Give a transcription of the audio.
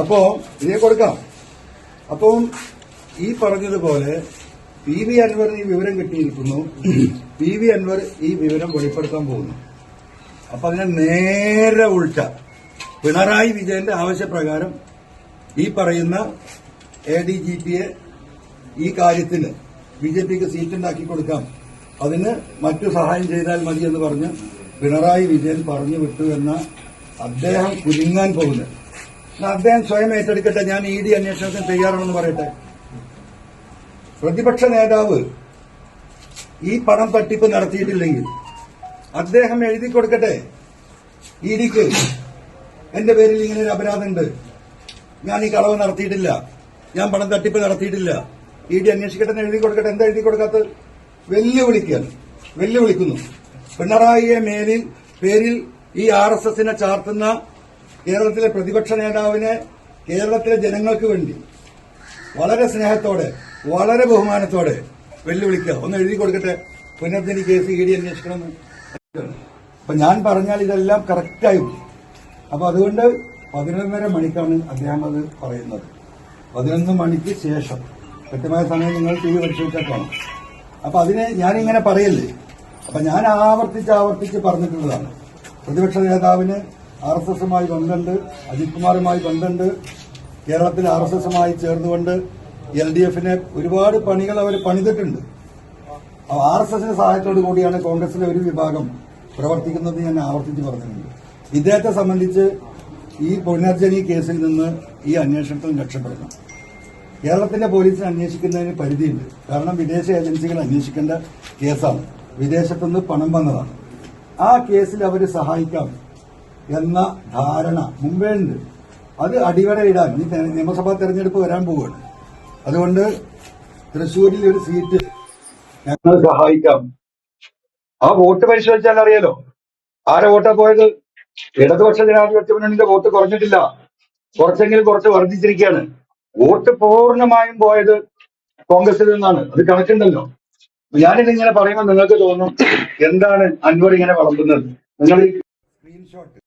അപ്പോ ഇതിനെ കൊടുക്കാം. അപ്പം ഈ പറഞ്ഞതുപോലെ പി വി അൻവറിന് ഈ വിവരം കിട്ടിയിരിക്കുന്നു. പി വി അൻവർ ഈ വിവരം വെളിപ്പെടുത്താൻ പോകുന്നു. അപ്പൊ അതിനെ നേരെ ഉൾട്ട പിണറായി വിജയന്റെ ആവശ്യപ്രകാരം ഈ പറയുന്ന എ ഡി ജി പിയെ ഈ കാര്യത്തിന് ബി ജെ പിക്ക് സീറ്റുണ്ടാക്കി കൊടുക്കാം. അതിന് മറ്റു സഹായം ചെയ്താൽ മതി എന്ന് പറഞ്ഞ് പിണറായി വിജയൻ പറഞ്ഞു വിട്ടു എന്ന അദ്ദേഹം കുലുങ്ങാൻ പോകുന്നത് അദ്ദേഹം സ്വയം ഏറ്റെടുക്കട്ടെ ഞാൻ ഇ ഡി അന്വേഷണത്തിന് തയ്യാറാണെന്ന് പറയട്ടെ. പ്രതിപക്ഷ നേതാവ് ഈ പണം തട്ടിപ്പ് നടത്തിയിട്ടില്ലെങ്കിൽ അദ്ദേഹം എഴുതി കൊടുക്കട്ടെ. ഇ ഡിക്ക് എന്റെ പേരിൽ ഇങ്ങനെ ഒരു അപരാധമുണ്ട്. ഞാൻ ഈ കളവ് നടത്തിയിട്ടില്ല. ഞാൻ പണം തട്ടിപ്പ് നടത്തിയിട്ടില്ല. ഇ ഡി അന്വേഷിക്കട്ടെ എഴുതി കൊടുക്കട്ടെ. എന്താ എഴുതി കൊടുക്കാത്തത്? വെല്ലുവിളിക്കുകയാണ്. വെല്ലുവിളിക്കുന്നു. പിണറായിയെ മേലിൽ പേരിൽ ഈ ആർ എസ് എസിനെ ചാർത്തുന്ന കേരളത്തിലെ പ്രതിപക്ഷ നേതാവിനെ കേരളത്തിലെ ജനങ്ങൾക്ക് വേണ്ടി വളരെ സ്നേഹത്തോടെ വളരെ ബഹുമാനത്തോടെ വെല്ലുവിളിക്കുക. ഒന്ന് എഴുതി കൊടുക്കട്ടെ. പുനർജനി കേസ് ഇ ഡി അന്വേഷിക്കണമെന്ന്. അപ്പൊ ഞാൻ പറഞ്ഞാൽ ഇതെല്ലാം കറക്റ്റായി അപ്പൊ അതുകൊണ്ട് പതിനൊന്നര മണിക്കാണ് അദ്ദേഹം അത് പറയുന്നത്. പതിനൊന്ന് മണിക്ക് ശേഷം. കൃത്യമായ സമയം നിങ്ങൾ ടി വി പരിശോധിച്ചാൽ കാണാം. അപ്പൊ അതിനെ ഞാനിങ്ങനെ പറയല്ലേ? അപ്പൊ ഞാൻ ആവർത്തിച്ച് ആവർത്തിച്ച് പറഞ്ഞിട്ടുള്ളതാണ്. പ്രതിപക്ഷ നേതാവിന് ആർ എസ് എസുമായി ബന്ധമുണ്ട് അജിത് കുമാറുമായി ബന്ധമുണ്ട് കേരളത്തിൽ ആർ എസ് എസുമായി ചേർന്നുകൊണ്ട് എൽ ഡി എഫിനെ ഒരുപാട് പണികൾ അവർ പണിതിട്ടുണ്ട്. ആർ എസ് എസിന്റെ സഹായത്തോടു കൂടിയാണ് കോൺഗ്രസിലെ ഒരു വിഭാഗം പ്രവർത്തിക്കുന്നത് ഞാൻ ആവർത്തിച്ച് പറഞ്ഞിട്ടുണ്ട്. ഇദ്ദേഹത്തെ സംബന്ധിച്ച് ഈ പുനർജനി കേസിൽ നിന്ന് ഈ അന്വേഷണത്തിൽ രക്ഷപ്പെടണം കേരളത്തിന്റെ പോലീസിനെ അന്വേഷിക്കുന്നതിന് പരിധിയുണ്ട്. കാരണം വിദേശ ഏജൻസികൾ അന്വേഷിക്കേണ്ട കേസാണ്. വിദേശത്തുനിന്ന് പണം വന്നതാണ്. ആ കേസിൽ അവർ സഹായിക്കാം എന്ന ധാരണ മുമ്പേ ഉണ്ട്. അത് അടിവരയിടാൻ ഈ നിയമസഭാ തെരഞ്ഞെടുപ്പ് വരാൻ പോവുകയാണ്. അതുകൊണ്ട് തൃശ്ശൂരിൽ ഒരു സീറ്റ് ഞങ്ങൾ സഹായിക്കാം. ആ വോട്ട് പരിശോധിച്ചാൽ അറിയാലോ. ആരെ വോട്ടാ പോയത്? ഇടതുപക്ഷ ജനാധിപത്യ മുന്നണിന്റെ വോട്ട് കുറഞ്ഞിട്ടില്ല. കുറച്ചെങ്കിലും കുറച്ച് വർദ്ധിച്ചിരിക്കുകയാണ്. വോട്ട് പൂർണമായും പോയത് കോൺഗ്രസിൽ നിന്നാണ്. അത് കണക്കുണ്ടല്ലോ. ഞാനിത് ഇങ്ങനെ പറയുമ്പോൾ നിങ്ങൾക്ക് തോന്നും എന്താണ് അൻവർ ഇങ്ങനെ വളർത്തുന്നത്? നിങ്ങൾ ഈ സ്ക്രീൻഷോട്ട്